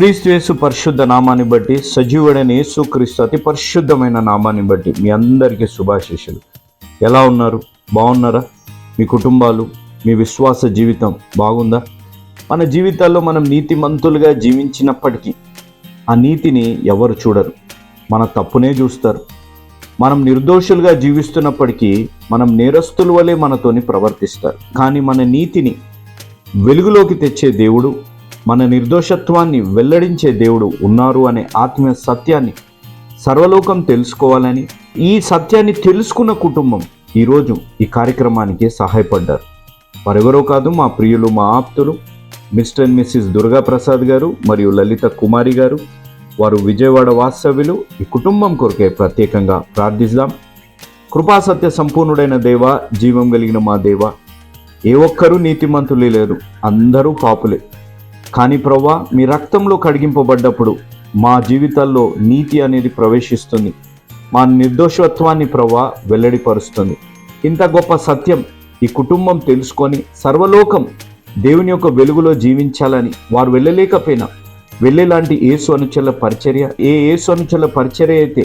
క్రీస్తుయేసు పరిశుద్ధ నామాన్ని బట్టి సజీవుడని యేసు క్రీస్తు అతి పరిశుద్ధమైన నామాన్ని బట్టి మీ అందరికీ శుభాశీషులు ఎలా ఉన్నారు? బాగున్నారా? మీ కుటుంబాలు మీ విశ్వాస జీవితం బాగుందా? మన జీవితాల్లో మనం నీతిమంతులుగా జీవించినప్పటికీ ఆ నీతిని ఎవరు చూడరు. మన తప్పునే చూస్తారు. మనం నిర్దోషులుగా జీవిస్తున్నప్పటికీ మనం నేరస్తుల వలె మనతోని ప్రవర్తిస్తారు. కానీ మన నీతిని వెలుగులోకి తెచ్చే దేవుడు మన నిర్దోషత్వాన్ని వెల్లడించే దేవుడు ఉన్నారు అనే ఆత్మీయ సత్యాన్ని సర్వలోకం తెలుసుకోవాలని ఈ సత్యాన్ని తెలుసుకున్న కుటుంబం ఈరోజు ఈ కార్యక్రమానికి సహాయపడ్డారు. మరెవరో కాదు మా ప్రియులు మా ఆప్తులు mister and missus Durga Prasad garu మరియు లలిత కుమారి గారు. వారు విజయవాడ వాస్తవ్యులు. ఈ కుటుంబం కొరకే ప్రత్యేకంగా ప్రార్థిస్తాం. కృపాసత్య సంపూర్ణుడైన దేవ జీవం కలిగిన మా దేవ ఏ ఒక్కరూ నీతిమంతులే లేరు. అందరూ పాపులే. కానీ ప్రవ్వా మీ రక్తంలో కడిగింపబడ్డప్పుడు మా జీవితాల్లో నీతి అనేది ప్రవేశిస్తుంది. మా నిర్దోషత్వాన్ని ప్రవ్వా వెల్లడిపరుస్తుంది. ఇంత గొప్ప సత్యం ఈ కుటుంబం తెలుసుకొని సర్వలోకం దేవుని యొక్క వెలుగులో జీవించాలని వారు వెళ్ళలేకపోయినా వెళ్ళేలాంటి ఏసు అనుచల పరిచర్య ఏ ఏసు అనుచల పరిచర్య అయితే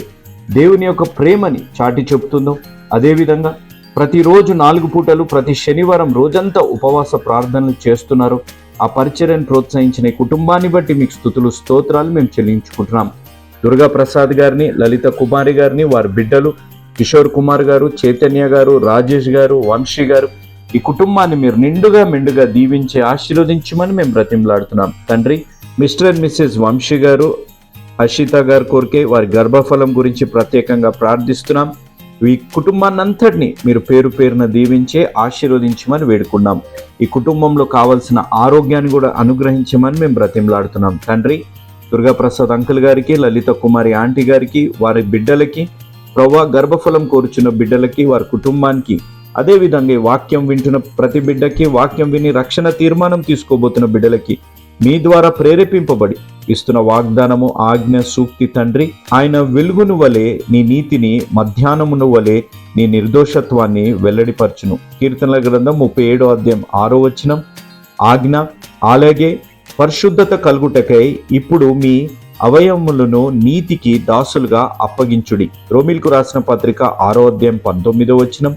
దేవుని యొక్క ప్రేమని చాటి చెబుతుందో అదేవిధంగా ప్రతిరోజు నాలుగు పూటలు ప్రతి శనివారం రోజంతా ఉపవాస ప్రార్థనలు చేస్తున్నారు ఆ పరిచర్యను ప్రోత్సహించిన కుటుంబాన్ని బట్టి మీకు స్థుతులు స్తోత్రాలు మేము చెల్లించుకుంటున్నాం. దుర్గా ప్రసాద్ గారిని లలిత కుమారి గారిని వారి బిడ్డలు కిషోర్ కుమార్ గారు చైతన్య గారు రాజేష్ గారు వంశీ గారు ఈ కుటుంబాన్ని మీరు నిండుగా మెండుగా దీవించి ఆశీర్వదించమని మేము బ్రతిమలాడుతున్నాం. తండ్రి మిస్టర్ అండ్ మిస్సెస్ వంశీ గారు హర్షిత గారు కోరికే వారి గర్భఫలం గురించి ప్రత్యేకంగా ప్రార్థిస్తున్నాం. ఈ కుటుంబాన్నంతటిని మీరు పేరు పేరున దీవించే ఆశీర్వదించమని వేడుకున్నాం ఈ కుటుంబంలో కావలసిన ఆరోగ్యాన్ని కూడా అనుగ్రహించమని మేము బ్రతిమలాడుతున్నాం. తండ్రి దుర్గాప్రసాద్ అంకుల్ గారికి లలిత కుమారి ఆంటీ గారికి వారి బిడ్డలకి ప్రవ్వా గర్భఫలం కోరుచున్న బిడ్డలకి వారి కుటుంబానికి అదేవిధంగా వాక్యం వింటున్న ప్రతి బిడ్డకి వాక్యం విని రక్షణ తీర్మానం తీసుకోబోతున్న బిడ్డలకి మీ ద్వారా ప్రేరేపింపబడి ఇస్తున్న వాగ్దానము ఆజ్ఞ సూక్తి తండ్రి ఆయన వెలుగును వలె నీ నీతిని మధ్యాహ్నమును వలె నీ నిర్దోషత్వాన్ని వెల్లడిపరచును. కీర్తనల గ్రంథం ముప్పై ఏడో అధ్యాయం ఆరో వచనం. ఆజ్ఞ అలాగే పరిశుద్ధత కలుగుటకై ఇప్పుడు మీ అవయములను నీతికి దాసులుగా అప్పగించుడి. రోమిల్కు రాసిన పత్రిక ఆరో అధ్యాయం పంతొమ్మిదో వచనం.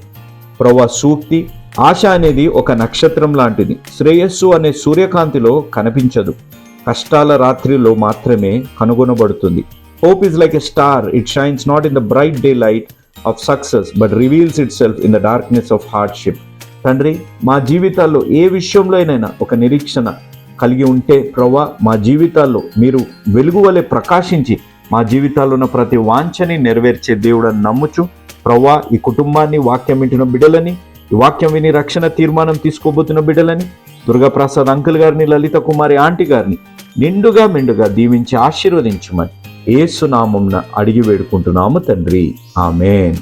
ప్రవ సూక్తి ఆశ అనేది ఒక నక్షత్రం లాంటిది. శ్రేయస్సు అనే సూర్యకాంతిలో కనిపించదు. కష్టాల రాత్రిలో మాత్రమే కనుగొనబడుతుంది. Hope is like a star it shines not in the bright daylight of success but reveals itself in the darkness of hardship తండ్రి మా జీవితాల్లో ఏ విషయంలో అయినా ఒక నిరీక్షణ కలిగి ఉంటే ప్రవ్వా మా జీవితాల్లో మీరు వెలుగు వలె ప్రకాశించి మా జీవితాల్లో ఉన్న ప్రతి వాంఛని నెరవేర్చే దేవుడని నమ్ముచు ప్రవ్వా ఈ కుటుంబాన్ని వాక్యం వింటున్న బిడలని ఈ వాక్యం విని రక్షణ తీర్మానం తీసుకోబోతున్న బిడ్డలని దుర్గాప్రసాద్ అంకుల్ గారిని లలిత కుమారి ఆంటీ గారిని నిండుగా మెండుగా దీవించి ఆశీర్వదించమని ఏసునామంన అడిగి వేడుకుంటున్నాము తండ్రి. ఆమెన్.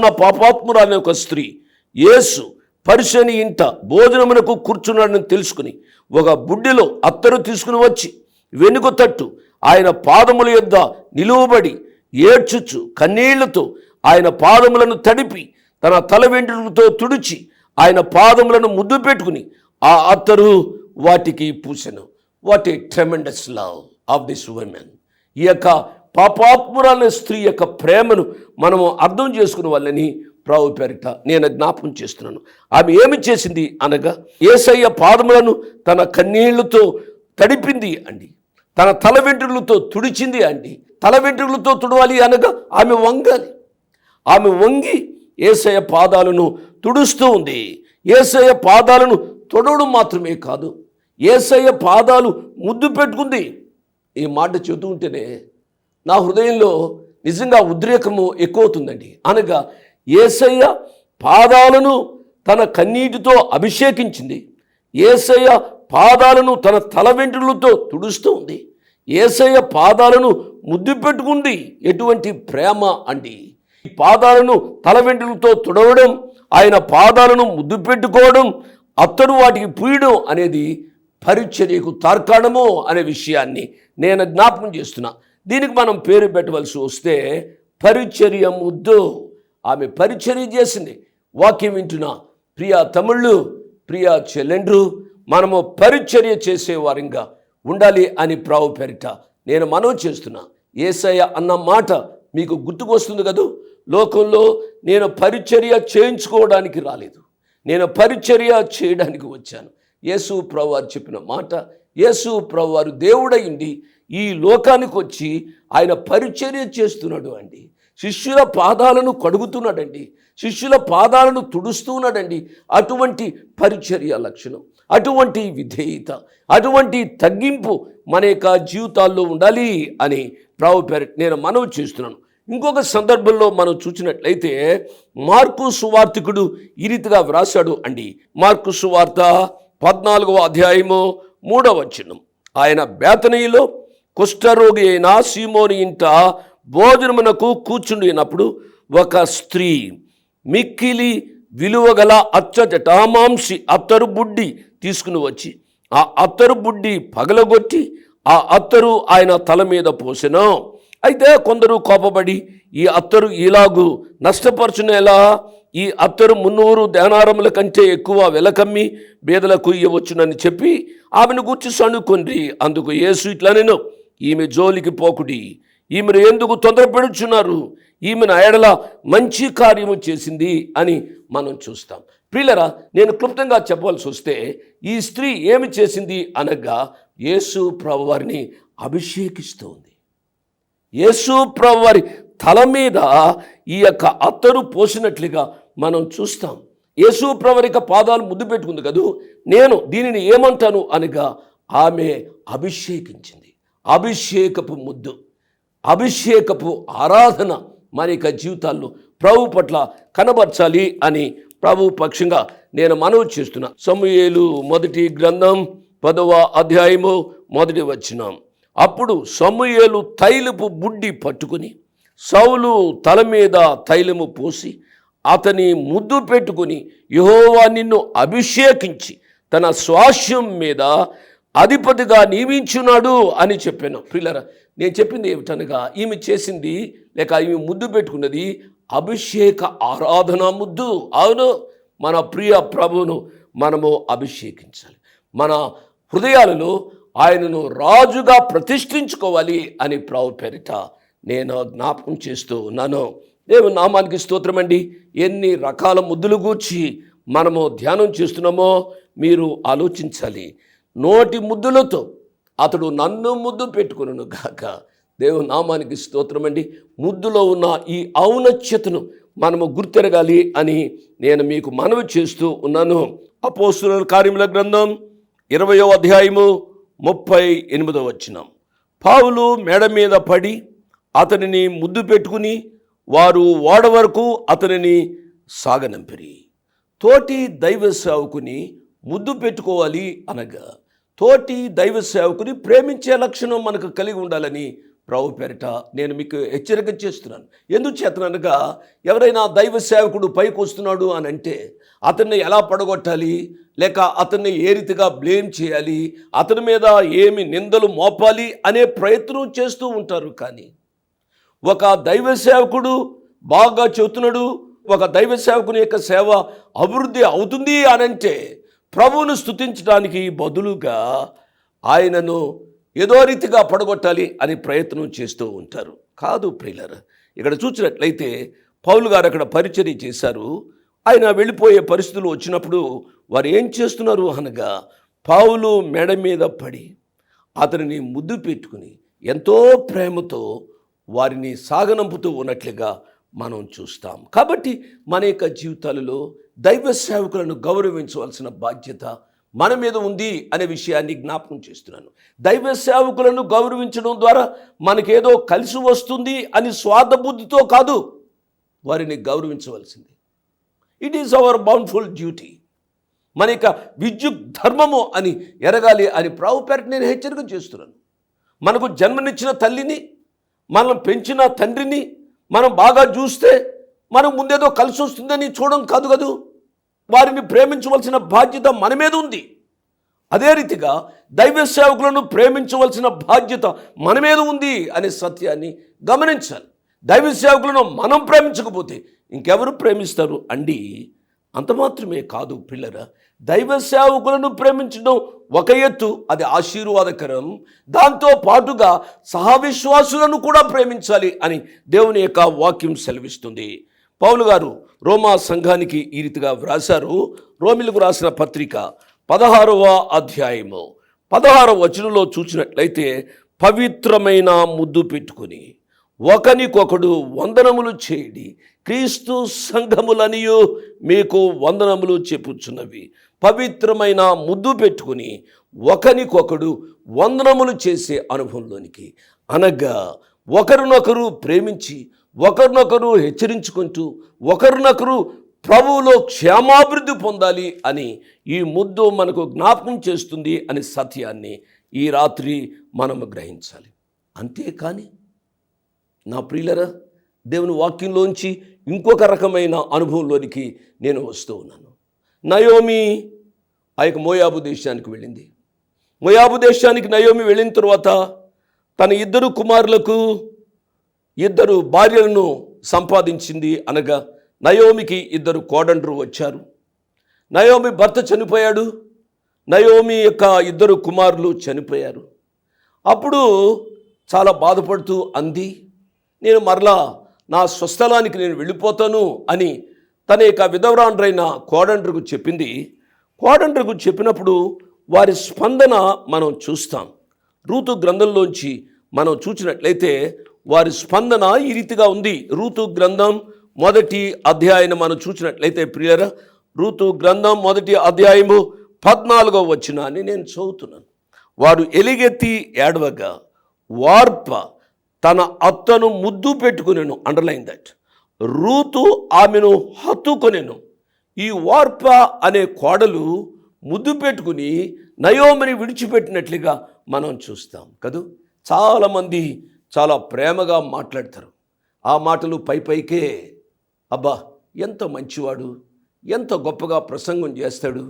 ఉన్న పాపాత్మురాలి ఒక స్త్రీ యేసు పరిశని ఇంట భోజనమునకు కూర్చున్నాడని తెలుసుకుని ఒక బుడ్డిలో అత్తరు తీసుకుని వచ్చి వెనుక తట్టు ఆయన పాదముల యొద్ద నిలువబడి ఏడ్చుచు కన్నీళ్ళతో ఆయన పాదములను తడిపి తన తల వెంట్రుకతో తుడిచి ఆయన పాదములను ముద్దు పెట్టుకుని ఆ అత్తరు వాటికి పూసెను. What a tremendous love of this women ఈ యొక్క పాపాత్మురాలైన స్త్రీ యొక్క ప్రేమను మనము అర్థం చేసుకునే వాళ్ళని ప్రావు పేరిట నేను జ్ఞాపం చేస్తున్నాను. ఆమె ఏమి చేసింది అనగా ఏసయ్య పాదములను తన కన్నీళ్ళతో తడిపింది అండి. తన తల వెంట్రులతో తుడిచింది అండి. తల వెంట్రుకలతో తుడవాలి అనగా ఆమె వంగాలి. ఆమె వంగి ఏసయ్య పాదాలను తుడుస్తూ ఉంది. ఏసయ్య పాదాలను తొడవడం మాత్రమే కాదు ఏసయ్య పాదాలు ముద్దు పెట్టుకుంది. ఈ మాట చెబుతూ ఉంటేనే నా హృదయంలో నిజంగా ఉద్రేకము ఎక్కువ అవుతుందండి అనగా ఏసయ్య పాదాలను తన కన్నీటితో అభిషేకించింది. ఏసయ్య పాదాలను తన తల వెంట్రులతో తుడుస్తూ ఉంది. ఏసయ్య పాదాలను ముద్దు పెట్టుకుంది. ఎటువంటి ప్రేమ అండి. ఈ పాదాలను తల వెంట్రులతో తుడవడం ఆయన పాదాలను ముద్దు పెట్టుకోవడం అత్తడు వాటికి పూయడం అనేది పరిచర్యకు తార్కాణము అనే విషయాన్ని నేను జ్ఞాపకం చేస్తున్నా. దీనికి మనం పేరు పెట్టవలసి వస్తే పరిచర్య ముద్దు. ఆమె పరిచర్య చేసింది. వాక్యం వింటున్నా ప్రియా తమిళ్ళు ప్రియా చెల్లెండ్రు మనము పరిచర్య చేసేవారంగా ఉండాలి అని ప్రావు పెరిట నేను మనవి చేస్తున్నా. ఏసయ్య అన్న మాట మీకు గుర్తుకొస్తుంది కదూ? లోకంలో నేను పరిచర్య చేయించుకోవడానికి రాలేదు. నేను పరిచర్య చేయడానికి వచ్చాను. యేసు ప్రభు వారు చెప్పిన మాట యేసు ప్రభు వారు దేవుడయిండి ఈ లోకానికి వచ్చి ఆయన పరిచర్య చేస్తున్నాడు అండి. శిష్యుల పాదాలను కడుగుతున్నాడండి. శిష్యుల పాదాలను తుడుస్తున్నాడండి. అటువంటి పరిచర్య లక్షణం అటువంటి విధేయత అటువంటి తగ్గింపు మన యొక్క జీవితాల్లో ఉండాలి అని ప్రావు పేరు నేను మనవి చేస్తున్నాను. ఇంకొక సందర్భంలో మనం చూసినట్లయితే మార్కు సువార్థికుడు ఈ రీతిగా వ్రాశాడు అండి. మార్కు సువార్త పద్నాలుగవ అధ్యాయము మూడవ చిన్నం ఆయన బేతనీలో కుష్ఠరోగి అయిన సీమోని ఇంట భోజనమునకు కూర్చుండినప్పుడు ఒక స్త్రీ మిక్కిలి విలువగల అచ్చ జటామాంసి అత్తరు బుడ్డి తీసుకుని వచ్చి ఆ అత్తరు బుడ్డి పగలగొట్టి ఆ అత్తరు ఆయన తల మీద పోసిన. అయితే కొందరు కోపపడి ఈ అత్తరు ఇలాగు నష్టపరచునేలా ఈ అత్తరు మున్నూరు దేనారముల కంటే ఎక్కువ వెలకమ్మి బేదలకు ఇవ్వచ్చునని చెప్పి ఆమెను గుర్చి సణుకొండ్రి. అందుకు యేసు ఇట్లా నేను ఈమె జోలికి పోకుడి. ఈమెను ఎందుకు తొందరపెడుచున్నారు ఈమెను ఎడల మంచి కార్యము చేసింది అని మనం చూస్తాం. ప్రియులరా నేను క్లుప్తంగా చెప్పవలసి వస్తే ఈ స్త్రీ ఏమి చేసింది అనగా యేసు ప్రభువారిని అభిషేకిస్తోంది. యేసు ప్రభువారి తల మీద ఈ యొక్క అత్తరు పోసినట్లుగా మనం చూస్తాం. యేసు ప్రవరిక పాదాలు ముద్దు పెట్టుకుంది కదూ? నేను దీనిని ఏమంటాను అనగా ఆమె అభిషేకించింది. అభిషేకపు ముద్దు అభిషేకపు ఆరాధన మరి యొక్క జీవితాల్లో ప్రభు పట్ల కనబరచాలి అని ప్రభు పక్షంగా నేను మనవి చేస్తున్నా. సమూయేలు మొదటి గ్రంథం పదవ అధ్యాయము మొదటి వచ్చినాం అప్పుడు సమూయేలు తైలపు బుడ్డి పట్టుకుని సౌలు తల మీద తైలము పోసి అతని ముద్దు పెట్టుకుని యహోవా నిన్ను అభిషేకించి తన స్వాస్యం మీద అధిపతిగా నియమించున్నాడు అని చెప్పాను. ప్రిల్లరా నేను చెప్పింది ఏమిటనగా ఈమె చేసింది లేక ఈమె ముద్దు పెట్టుకున్నది అభిషేక ఆరాధన ముద్దు. అవును మన ప్రియ ప్రభువును మనము అభిషేకించాలి. మన హృదయాలలో ఆయనను రాజుగా ప్రతిష్ఠించుకోవాలి అని ప్రభు పేరిట నేను జ్ఞాపకం చేస్తూ ఉన్నాను. దేవుని నామానికి స్తోత్రమండి ఎన్ని రకాల ముద్దులు గూర్చి మనము ధ్యానం చేస్తున్నామో మీరు ఆలోచించాలి. నోటి ముద్దులతో అతడు నన్ను ముద్దు పెట్టుకును గాక. దేవుని నామానికి స్తోత్రం అండి. ముద్దులో ఉన్న ఈ ఔనత్యతను మనము గుర్తెరగాలి అని నేను మీకు మనవి చేస్తూ ఉన్నాను. అపోస్తుల కార్యముల గ్రంథం ఇరవయో అధ్యాయము ముప్పై ఎనిమిదో వచ్చినాం పావులు మేడ మీద పడి అతనిని ముద్దు పెట్టుకుని వారు ఓడ వరకు అతనిని సాగనంపిరి. తోటి దైవ సేవకుని ముద్దు పెట్టుకోవాలి అనగా తోటి దైవ సేవకుని ప్రేమించే లక్షణం మనకు కలిగి ఉండాలని ప్రభు పేరిట నేను మీకు హెచ్చరిక చేస్తున్నాను. ఎందుకు ఎవరైనా దైవ సేవకుడు పైకి వస్తున్నాడు అని అంటే అతన్ని ఎలా పడగొట్టాలి? లేక అతన్ని ఏ రీతిగా బ్లేమ్ చేయాలి? అతని మీద ఏమి నిందలు మోపాలి అనే ప్రయత్నం చేస్తూ ఉంటారు కానీ ఒక దైవ సేవకుడు బాగా చెబుతున్నాడు ఒక దైవ సేవకుని యొక్క సేవ అభివృద్ధి అవుతుంది అని అంటే ప్రభువును స్థుతించడానికి బదులుగా ఆయనను ఏదో రీతిగా పడగొట్టాలి అని ప్రయత్నం చేస్తూ ఉంటారు. కాదు ప్రియులర్ ఇక్కడ చూసినట్లయితే పౌలు గారు అక్కడ పరిచర్య చేశారు. ఆయన వెళ్ళిపోయే పరిస్థితులు వచ్చినప్పుడు వారు ఏం చేస్తున్నారు అనగా పావులు మెడ మీద పడి అతనిని ముద్దు పెట్టుకుని ఎంతో ప్రేమతో వారిని సాగనంపుతూ ఉన్నట్లుగా మనం చూస్తాం. కాబట్టి మన యొక్క జీవితాలలో దైవ సేవకులను గౌరవించవలసిన బాధ్యత మన మీద ఉంది అనే విషయాన్ని జ్ఞాపకం చేస్తున్నాను. దైవ సేవకులను గౌరవించడం ద్వారా మనకేదో కలిసి వస్తుంది అని స్వార్థ బుద్ధితో కాదు వారిని గౌరవించవలసింది. It is our boundful duty మన యొక్క విద్యుత్ ధర్మము అని ఎరగాలి అని ప్రావు నేను హెచ్చరిక చేస్తున్నాను. మనకు జన్మనిచ్చిన తల్లిని మనం పెంచిన తండ్రిని మనం బాగా చూస్తే మనం ముందేదో కలిసి వస్తుందని చూడడం కాదు కదూ? వారిని ప్రేమించవలసిన బాధ్యత మన మీద ఉంది. అదే రీతిగా దైవ సేవకులను ప్రేమించవలసిన బాధ్యత మన మీద ఉంది అనే సత్యాన్ని గమనించాలి. దైవ సేవకులను మనం ప్రేమించకపోతే ఇంకెవరు ప్రేమిస్తారు అండి? అంత మాత్రమే కాదు పిల్లరా దైవ సేవకులను ప్రేమించడం ఒక ఎత్తు అది ఆశీర్వాదకరం. దాంతో పాటుగా సహవిశ్వాసులను కూడా ప్రేమించాలి అని దేవుని యొక్క వాక్యం సెలవిస్తుంది. పౌలు గారు రోమా సంఘానికి ఈ రీతిగా వ్రాశారు. రోమిలకు రాసిన పత్రిక పదహారవ అధ్యాయము. పదహారవ వచనంలో చూసినట్లయితే పవిత్రమైన ముద్దు పెట్టుకుని ఒకనికొకడు వందనములు చేయడి క్రీస్తు సంఘములనియు మీకు వందనములు చెప్పుచున్నవి. పవిత్రమైన ముద్దు పెట్టుకుని ఒకనికొకడు వందనములు చేసే అనుభవంలోనికి. అనగా ఒకరినొకరు ప్రేమించి ఒకరినొకరు హెచ్చరించుకుంటూ ఒకరినొకరు ప్రభువులో క్షేమాభివృద్ధి పొందాలి అని ఈ ముద్దు మనకు జ్ఞాపకం చేస్తుంది అనే సత్యాన్ని ఈ రాత్రి మనము గ్రహించాలి. అంతేకాని నా ప్రియులరా దేవుని వాక్యంలోంచి ఇంకొక రకమైన అనుభవంలోనికి నేను వస్తూ ఉన్నాను. నయోమి ఆ యొక్క మోయాబు దేశానికి వెళ్ళింది. మోయాబు దేశానికి నయోమి వెళ్ళిన తర్వాత తన ఇద్దరు కుమారులకు ఇద్దరు భార్యలను సంపాదించింది అనగా నయోమికి ఇద్దరు కోడండ్రు వచ్చారు. నయోమి భర్త చనిపోయాడు. నయోమి యొక్క ఇద్దరు కుమారులు చనిపోయారు. అప్పుడు చాలా బాధపడుతూ అంది. నేను మరలా నా స్వస్థలానికి నేను వెళ్ళిపోతాను అని తన యొక్క విధవరాండ్రైన కోడండ్రుకు చెప్పింది. కోడండ్రుకు చెప్పినప్పుడు వారి స్పందన మనం చూస్తాం. రూతు గ్రంథంలోంచి మనం చూసినట్లయితే వారి స్పందన ఈ రీతిగా ఉంది. రూతు గ్రంథం మొదటి అధ్యాయం మనం చూసినట్లయితే ప్రియర రూతు గ్రంథం మొదటి అధ్యాయము పద్నాలుగో అని నేను చదువుతున్నాను. వారు ఎలిగెత్తి ఏడవగా వార్ప తన అత్తను ముద్దు పెట్టుకునేను అండర్లైన్ దట్ రూతు ఆమెను హత్తుకొనెను. ఈ వార్ప అనే కోడలు ముద్దు పెట్టుకుని నయోమిని విడిచిపెట్టినట్లుగా మనం చూస్తాం కదూ? చాలామంది చాలా ప్రేమగా మాట్లాడతారు. ఆ మాటలు పై పైకే అబ్బా ఎంత మంచివాడు ఎంత గొప్పగా ప్రసంగం చేస్తాడు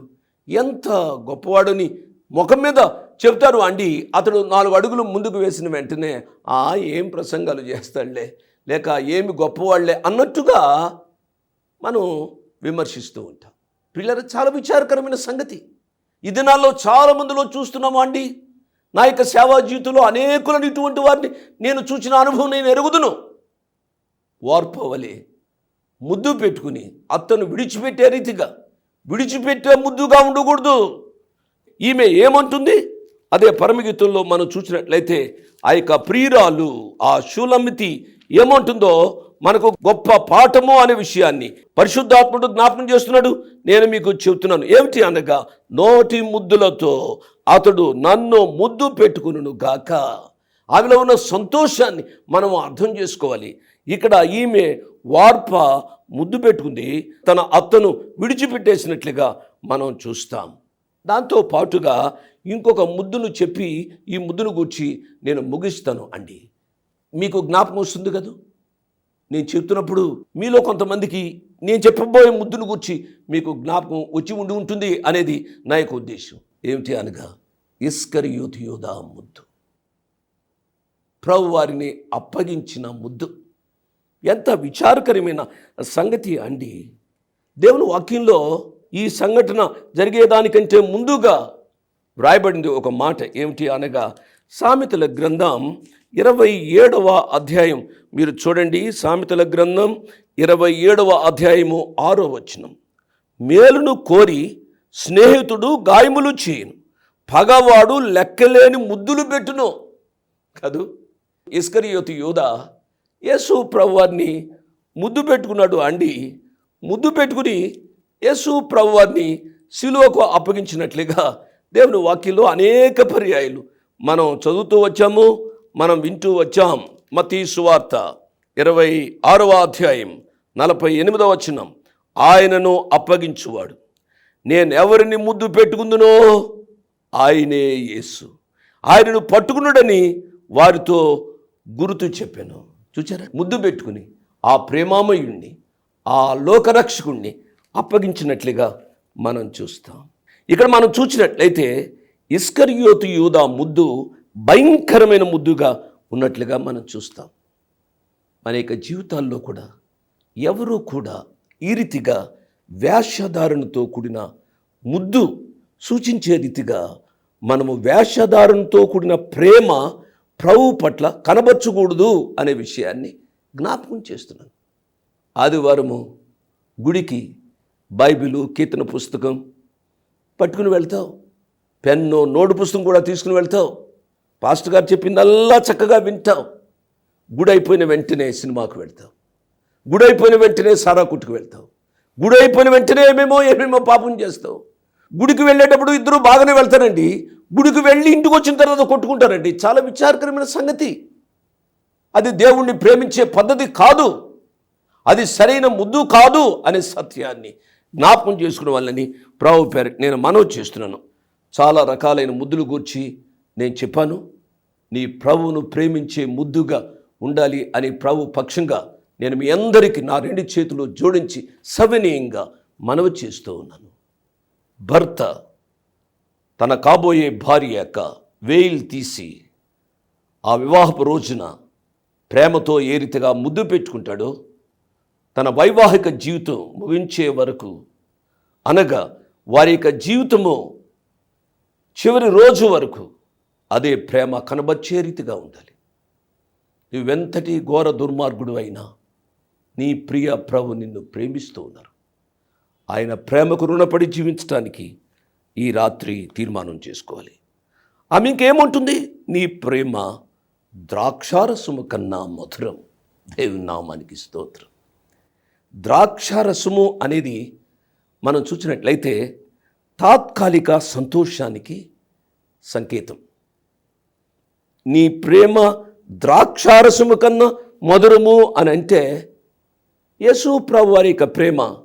ఎంత గొప్పవాడని ముఖం మీద చెప్తారు అండి అతడు నాలుగు అడుగులు ముందుకు వేసిన వెంటనే ఆ ఏం ప్రసంగాలు చేస్తాడులే లేక ఏమి గొప్పవాళ్ళే? అన్నట్టుగా మనం విమర్శిస్తూ ఉంటాం. పిల్లలు చాలా విచారకరమైన సంగతి. ఈ దినాల్లో చాలా మందిలో చూస్తున్నాము అండి నా యొక్క సేవా జీవితంలో అనేకులను ఇటువంటి వారిని నేను చూసిన అనుభవం నేను ఎరుగుదును. వార్పవలే ముద్దు పెట్టుకుని అత్తను విడిచిపెట్టే రీతిగా విడిచిపెట్టే ముద్దుగా ఉండకూడదు. ఈమె ఏమంటుంది? అదే పరమగీతంలో మనం చూసినట్లయితే ఆ యొక్క ప్రియురాలు ఆ శూలమితి ఏమంటుందో మనకు గొప్ప పాఠము అనే విషయాన్ని పరిశుద్ధాత్ముడు జ్ఞాపకం చేస్తున్నాడు. నేను మీకు చెబుతున్నాను ఏమిటి అనగా నోటి ముద్దులతో అతడు నన్ను ముద్దు పెట్టుకును గాక. ఆమెలో ఉన్న సంతోషాన్ని మనం అర్థం చేసుకోవాలి. ఇక్కడ ఈమె వార్ప ముద్దు పెట్టుకుంది తన అత్తను విడిచిపెట్టేసినట్లుగా మనం చూస్తాం. దాంతో పాటుగా ఇంకొక ముద్దును చెప్పి ఈ ముద్దును గూర్చి నేను ముగిస్తాను అండి. మీకు జ్ఞాపకం వస్తుంది కదా? నేను చెప్తున్నప్పుడు మీలో కొంతమందికి నేను చెప్పబోయే ముద్దును గూర్చి మీకు జ్ఞాపకం వచ్చి ఉండి ఉంటుంది అనేది నా యొక్క ఉద్దేశం. ఏమిటి అనగా ఇస్కర్ యూత్ యోధా ముద్దు. ప్రభు వారిని అప్పగించిన ముద్దు. ఎంత విచారకరమైన సంగతి అండి. దేవుని వాక్యంలో ఈ సంఘటన జరిగేదానికంటే ముందుగా వ్రాయబడింది ఒక మాట ఏమిటి అనగా సామెతల గ్రంథం ఇరవై ఏడవ అధ్యాయం. మీరు చూడండి సామెతల గ్రంథం ఇరవై ఏడవ అధ్యాయము ఆరో వచనం. మేలును కోరి స్నేహితుడు గాయములు చేయను. పగవాడు లెక్కలేని ముద్దులు పెట్టును. కదూ ఇస్కరియోతి యోధ యేసు ప్రభువారిని ముద్దు పెట్టుకున్నాడు అండి. ముద్దు పెట్టుకుని యేసు ప్రభువారిని శిలువకు అప్పగించినట్లుగా దేవుని వాక్యంలో అనేక పర్యాయాలు. మనం చదువుతూ వచ్చాము మనం వింటూ వచ్చాం. మతీ సువార్త ఇరవై ఆరవ అధ్యాయం నలభై ఎనిమిదవ వచనం. ఆయనను అప్పగించువాడు. నేను ఎవరిని ముద్దు పెట్టుకుందునో? ఆయనే యేసు. ఆయనను పట్టుకున్నాడని వారితో గుర్తు చెప్పాను. చూచారా? ముద్దు పెట్టుకుని ఆ ప్రేమామయుణ్ణి ఆ లోకరక్షకుణ్ణి అప్పగించినట్లుగా మనం చూస్తాం. ఇక్కడ మనం చూసినట్లయితే ఇస్కర్యోతు యూదా ముద్దు భయంకరమైన ముద్దుగా ఉన్నట్లుగా మనం చూస్తాం. మన యొక్క జీవితాల్లో కూడా ఎవరూ కూడా ఈ రీతిగా వేషధారణతో కూడిన ముద్దు సూచించే రీతిగా మనము వేషధారణతో కూడిన ప్రేమ ప్రభు పట్ల కనబరచకూడదు అనే విషయాన్ని జ్ఞాపకం చేస్తున్నాను. ఆదివారము గుడికి బైబిలు కీర్తన పుస్తకం పట్టుకుని వెళ్తావు. పెన్ను నోటు పుస్తకం కూడా తీసుకుని వెళ్తావు. పాస్టర్ గారు చెప్పిందల్లా చక్కగా వింటావు. గుడైపోయిన వెంటనే సినిమాకు వెళ్తావు. గుడైపోయిన వెంటనే సారా కుట్టుకు వెళ్తావు. గుడైపోయిన వెంటనే ఏమేమో ఏమేమో పాపం చేస్తావు. గుడికి వెళ్ళేటప్పుడు ఇద్దరు బాగానే వెళ్తారండి. గుడికి వెళ్ళి ఇంటికి వచ్చిన తర్వాత కొట్టుకుంటారండి. చాలా విచారకరమైన సంగతి. అది దేవుణ్ణి ప్రేమించే పద్ధతి కాదు. అది సరైన ముద్దు కాదు అనే సత్యాన్ని జ్ఞాపకం చేసుకునే వాళ్ళని ప్రభు పేరు నేను మనవి చేస్తున్నాను. చాలా రకాలైన ముద్దులు గూర్చి నేను చెప్పాను. నీ ప్రభువును ప్రేమించే ముద్దుగా ఉండాలి అని ప్రభు పక్షంగా నేను మీ అందరికీ నా రెండు చేతులు జోడించి సవినీయంగా మనవి చేస్తూ ఉన్నాను. భర్త తన కాబోయే భార్య యొక్క వేయిల్ తీసి ఆ వివాహపు రోజున ప్రేమతో ఏ రీతిగా ముద్దు పెట్టుకుంటాడో తన వైవాహిక జీవితం ముగించే వరకు అనగా వారి యొక్క జీవితము చివరి రోజు వరకు అదే ప్రేమ కనబచ్చే రీతిగా ఉండాలి. నువ్వెంతటి ఘోర దుర్మార్గుడు అయినా నీ ప్రియ ప్రభు నిన్ను ప్రేమిస్తూ ఉన్నారు. ఆయన ప్రేమకు రుణపడి జీవించడానికి ఈ రాత్రి తీర్మానం చేసుకోవాలి. ఆమె ఇంకేముంటుంది? నీ ప్రేమ ద్రాక్షారసము కన్నా మధురం. దేవుని నామానికి స్తోత్రం. ద్రాక్షారసము అనేది మనం చూసినట్లయితే తాత్కాలిక సంతోషానికి సంకేతం. నీ ప్రేమ ద్రాక్షారసము కన్నా మధురము అని అంటే యేసు ప్రభు వారి యొక్క ప్రేమ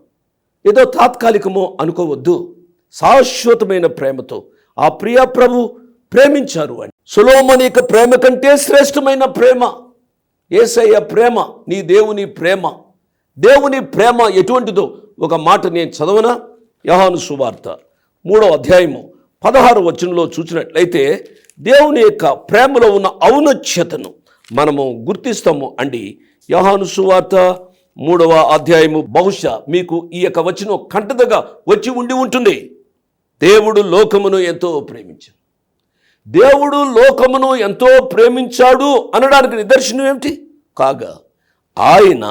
ఏదో తాత్కాలికమో అనుకోవద్దు. శాశ్వతమైన ప్రేమతో ఆ ప్రియ ప్రభు ప్రేమించారు అని. సులోమని యొక్క ప్రేమ కంటే శ్రేష్టమైన ప్రేమ. ఏసయ్య ప్రేమ నీ దేవుని ప్రేమ. దేవుని ప్రేమ ఎటువంటిదో ఒక మాట నేను చదవన? యహాను సువార్త మూడవ అధ్యాయము పదహారు వచనంలో చూసినట్లయితే దేవుని యొక్క ప్రేమలో ఉన్న ఔన్నత్యతను మనము గుర్తిస్తాము అండి. యహాను సువార్త మూడవ అధ్యాయము బహుశా మీకు ఈ యొక్క వచనం కంటదగా వచ్చి ఉండి ఉంటుంది. దేవుడు లోకమును ఎంతో ప్రేమించాడు. దేవుడు లోకమును ఎంతో ప్రేమించాడు అనడానికి నిదర్శనం ఏమిటి? కాగా ఆయన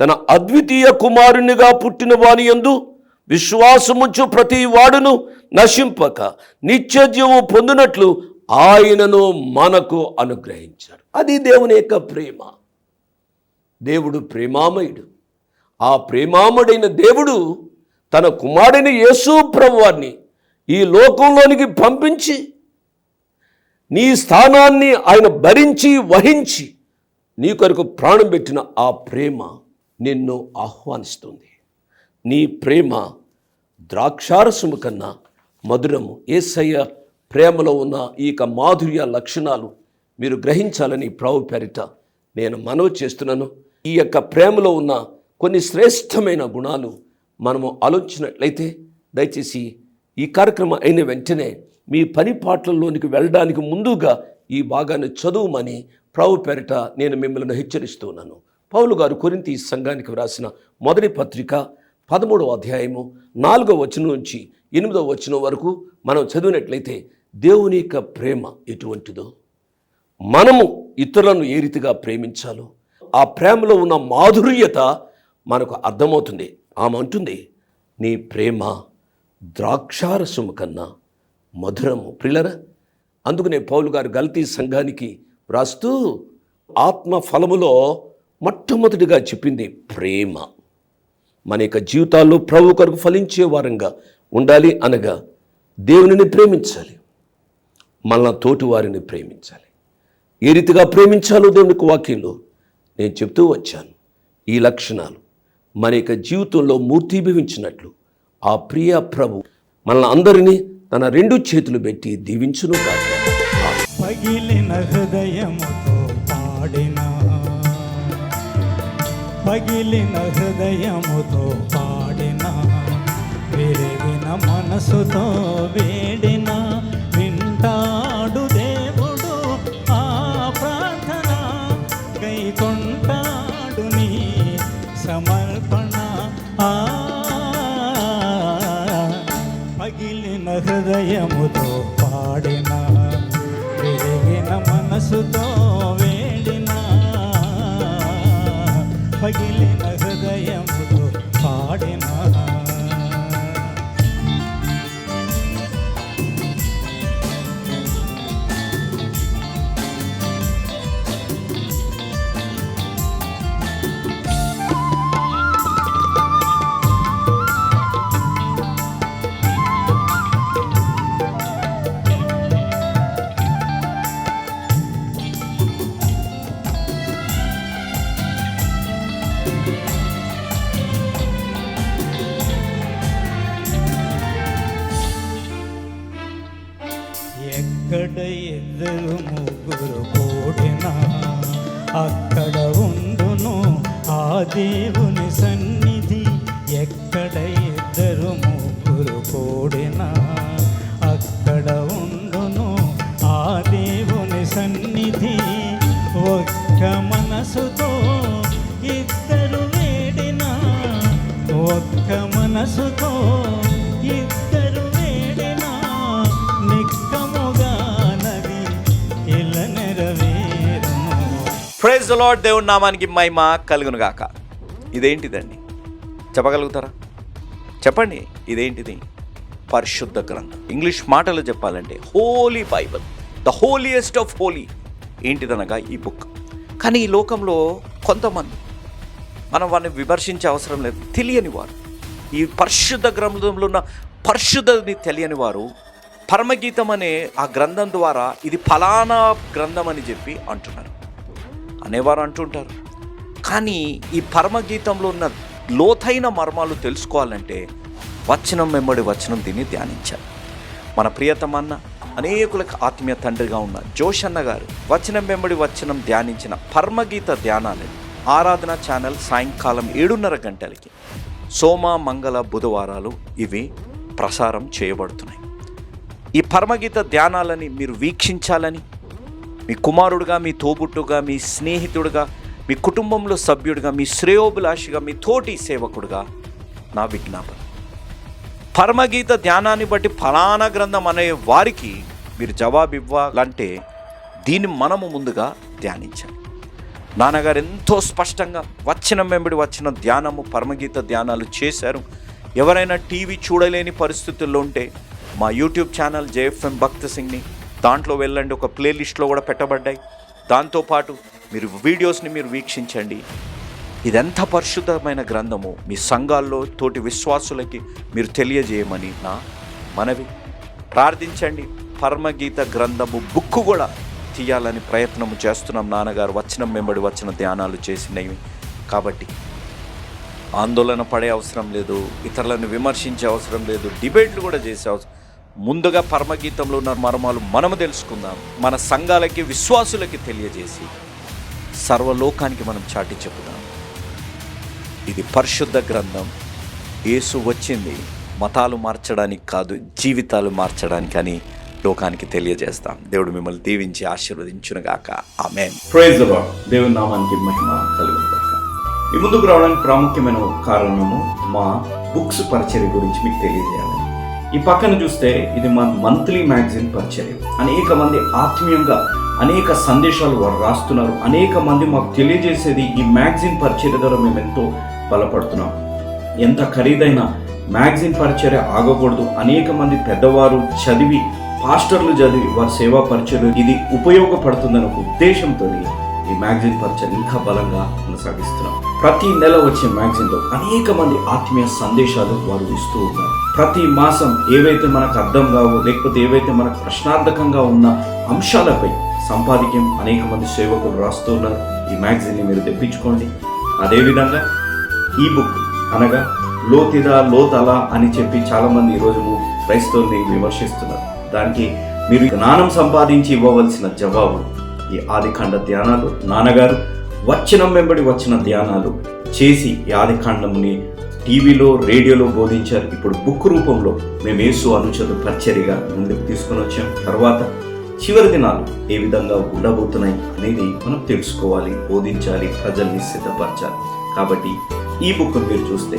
తన అద్వితీయ కుమారునిగా పుట్టిన వాని యందు విశ్వాసముంచు ప్రతి వాడును నశింపక నిత్య జీవం పొందినట్లు ఆయనను మనకు అనుగ్రహించాడు. అది దేవుని యొక్క ప్రేమ. దేవుడు ప్రేమామయుడు. ఆ ప్రేమాముడైన దేవుడు తన కుమారుని యేసు ప్రభువారిని ఈ లోకంలోనికి పంపించి నీ స్థానాన్ని ఆయన భరించి వహించి నీ కొరకు ప్రాణం పెట్టిన ఆ ప్రేమ నిన్ను ఆహ్వానిస్తుంది. నీ ప్రేమ ద్రాక్షారసము కన్నా మధురము. ఏసయ్య ప్రేమలో ఉన్న ఈ యొక్క మాధుర్య లక్షణాలు మీరు గ్రహించాలని ప్రభు పేరిట నేను మనవి చేస్తున్నాను. ఈ యొక్క ప్రేమలో ఉన్న కొన్ని శ్రేష్టమైన గుణాలు మనము ఆలోచించినట్లయితే దయచేసి ఈ కార్యక్రమం అయిన వెంటనే మీ పని పాటలలోనికి వెళ్ళడానికి ముందుగా ఈ భాగాన్ని చదువుమని ప్రభు పేరిట నేను మిమ్మల్ని హెచ్చరిస్తున్నాను. పౌలు గారు కొరింతి సంఘానికి వ్రాసిన మొదటి పత్రిక పదమూడవ అధ్యాయము నాలుగవ వచనం నుంచి ఎనిమిదవ వచనం వరకు మనం చదివినట్లయితే దేవుని యొక్క ప్రేమ ఎటువంటిదో? మనము ఇతరులను ఏ రీతిగా ప్రేమించాలో? ఆ ప్రేమలో ఉన్న మాధుర్యత మనకు అర్థమవుతుంది. ఆమె అంటుంది నీ ప్రేమ ద్రాక్షారసము కన్నా మధురము. ప్రిలరా అందుకనే పౌలు గారు గల్తీ సంఘానికి వ్రాస్తూ ఆత్మ ఫలములో మొట్టమొదటిగా చెప్పింది ప్రేమ. మన యొక్క జీవితాల్లో ప్రభు కొరకు ఫలించే వారంగా ఉండాలి అనగా దేవునిని ప్రేమించాలి. మన తోటి వారిని ప్రేమించాలి. ఏ రీతిగా ప్రేమించాలో దేవునికి వాక్యంలో నేను చెప్తూ వచ్చాను. ఈ లక్షణాలు మన యొక్క జీవితంలో మూర్తిభవించినట్లు ఆ ప్రియ ప్రభు మన అందరినీ తన రెండు చేతులు పెట్టి దీవించును కాక పగిలిన హృదయముతో పాడిన విరిగిన మనసుతో వేడిన వింటాడు దేవుడు ఆ ప్రార్థన. కైకొంటాడు నీ సమర్పణ. ఆ పగిలిన హృదయముతో పాడిన విరిగిన మనసుతో పగిలిన మనసుతో ఇద్దరు వేడినా నిక్కముగానది ఇలా నెరవేరును. ప్రైజ్ ద లార్డ్ దేవుని నామానికి మహిమ కలుగునుగాక. ఇదేంటిదండి? చెప్పగలుగుతారా? చెప్పండి ఇదేంటిది? పరిశుద్ధ గ్రంథం. ఇంగ్లీష్ మాటలు చెప్పాలంటే holy bible the holiest of holy ఏంటిదనగా ఈ బుక్ కానీ ఈ లోకంలో కొంతమంది మనం వారిని విమర్శించే అవసరం లేదు తెలియని వారు. ఈ పరిశుద్ధ గ్రంథంలో ఉన్న పరిశుద్ధని తెలియని వారు పరమగీతం అనే ఆ గ్రంథం ద్వారా ఇది ఫలానా గ్రంథం అని చెప్పి అంటున్నారు. అనేవారు అంటుంటారు. కానీ ఈ పరమగీతంలో ఉన్న లోతైన మర్మాలు తెలుసుకోవాలంటే వచనం వెంబడి వచనం దీన్ని ధ్యానించాలి. మన ప్రియతమన్న అనేకులకు ఆత్మీయ తండ్రిగా ఉన్న జోషన్న గారు వచనం వెంబడి వచనం ధ్యానించిన పరమగీత ధ్యానాలు ఆరాధన ఛానల్ సాయంకాలం ఏడున్నర గంటలకి సోమ మంగళ బుధవారాలు ఇవి ప్రసారం చేయబడుతున్నాయి. ఈ పరమగీత ధ్యానాలని మీరు వీక్షించాలని మీ కుమారుడుగా మీ తోబుట్టుగా మీ స్నేహితుడుగా మీ కుటుంబంలో సభ్యుడిగా మీ శ్రేయోభిలాషిగా మీ తోటి సేవకుడుగా నా విజ్ఞాపన. పరమగీత ధ్యానాన్ని బట్టి ఫలానా గ్రంథం అనే వారికి మీరు జవాబు ఇవ్వాలంటే దీన్ని మనము ముందుగా ధ్యానించాలి. నాన్నగారు ఎంతో స్పష్టంగా వచ్చిన వెంబడి వచ్చిన ధ్యానము పరమగీత ధ్యానాలు చేశారు. ఎవరైనా టీవీ చూడలేని పరిస్థితుల్లో ఉంటే మా YouTube channel J F M Bhakta సింగ్ని దాంట్లో వెళ్ళండి. ఒక ప్లేలిస్ట్లో కూడా పెట్టబడ్డాయి. దాంతోపాటు మీరు వీడియోస్ని మీరు వీక్షించండి. ఇదెంత పరిశుద్ధమైన గ్రంథము మీ సంఘాల్లో తోటి విశ్వాసులకి మీరు తెలియజేయమని నా మనవి. ప్రార్థించండి. పరమగీత గ్రంథము బుక్ కూడా తీయాలని ప్రయత్నం చేస్తున్నాం నాన్నగారు. వచనం వెంబడి వచ్చిన ధ్యానాలు చేసినవి. కాబట్టి ఆందోళన పడే అవసరం లేదు ఇతరులను విమర్శించే అవసరం లేదు డిబేట్లు కూడా చేసే అవసరం ముందుగా పరమగీతంలో ఉన్న మర్మాలు మనము తెలుసుకుందాం. మన సంఘాలకి విశ్వాసులకి తెలియజేసి సర్వలోకానికి మనం చాటి చెప్పుదాం ఇది పరిశుద్ధ గ్రంథం. యేసు వచ్చింది. మతాలు మార్చడానికి కాదు జీవితాలు మార్చడానికి అని లోకానికి తెలియజేస్తాం. దేవుడు మిమ్మల్ని దీవించి ఆశీర్వదించునుగాక. ఆమె ప్రైజ్ దేవుని నామానికి మహిమ కలుగుతాక ఈ ముందుకు రావడానికి ప్రాముఖ్యమైన కారణము మా బుక్స్ పరిచర్య గురించి మీకు తెలియజేయాలి. ఈ పక్కన చూస్తే ఇది మా మంత్లీ మ్యాగజైన్ పరిచర్య. అనేక మంది ఆత్మీయంగా అనేక సందేశాలు వారు రాస్తున్నారు. అనేక మంది మాకు తెలియజేసేది ఈ మ్యాగజైన్ పరిచర్య ద్వారా మేము ఎంతో బలపడుతున్నాం. ఎంత ఖరీదైన మ్యాగజైన్ పరిచర్య ఆగకూడదు. అనేక మంది పెద్దవారు చదివి పాస్టర్లు చదివి వారి సేవా పరిచర్య ఇది ఉపయోగపడుతుందన్న ఉద్దేశంతో ఈ మ్యాగజైన్ పరిచయం ఇంకా బలంగా కొనసాగిస్తున్నాం. ప్రతి నెల వచ్చే మ్యాగజైన్లో అనేక మంది ఆత్మీయ సందేశాలు వారు ఇస్తూ ఉన్నారు. ప్రతి మాసం ఏవైతే మనకు అర్థం కావో లేకపోతే ఏవైతే మనకు ప్రశ్నార్థకంగా ఉన్న అంశాలపై సంపాదికం అనేక మంది సేవకులు రాస్తూ ఉన్నారు. ఈ మ్యాగజైన్ని మీరు తెప్పించుకోండి. అదేవిధంగా ఈ బుక్ అనగా లోతిదా లోతలా అని చెప్పి చాలామంది ఈరోజు క్రైస్తవుల్ని విమర్శిస్తున్నారు. దానికి మీరు జ్ఞానం సంపాదించి ఇవ్వవలసిన జవాబు ఈ ఆదికాండ ధ్యానాలు. నాన్నగారు వచనం వెంబడి వచ్చిన ధ్యానాలు చేసి ఈ ఆదికాండముని టీవీలో రేడియోలో బోధించారు. ఇప్పుడు బుక్ రూపంలో మేము యేసు అనుచరులు పరిచర్యగా ముందుకు తీసుకొని వచ్చాం. తర్వాత చివరి దినాలు ఏ విధంగా ఉండబోతున్నాయి అనేది మనం తెలుసుకోవాలి బోధించాలి ప్రజల్ని సిద్ధపరచాలి. కాబట్టి ఈ బుక్ మీరు చూస్తే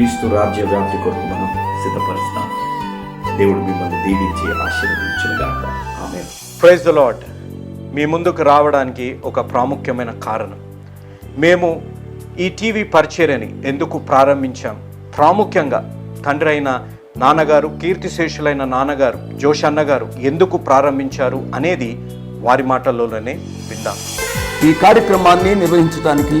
క్రీస్తు రాజ్య వ్యాప్తి కొరకు మనం సిద్ధపరుస్తాం. దేవుడు మిమ్మల్ని దీవించి ఆశీర్వదించుగాక ఆమె ప్రైజ్ ద లాడ్ మీ ముందుకు రావడానికి ఒక ప్రాముఖ్యమైన కారణం. మేము ఈ టీవీ పరిచర్యని ఎందుకు ప్రారంభించాం? ప్రాముఖ్యంగా తండ్రి అయిన నాన్నగారు కీర్తిశేషులైన నాన్నగారు జోషన్న గారు ఎందుకు ప్రారంభించారు అనేది వారి మాటల్లోనే విందాం. ఈ కార్యక్రమాన్ని నిర్వహించడానికి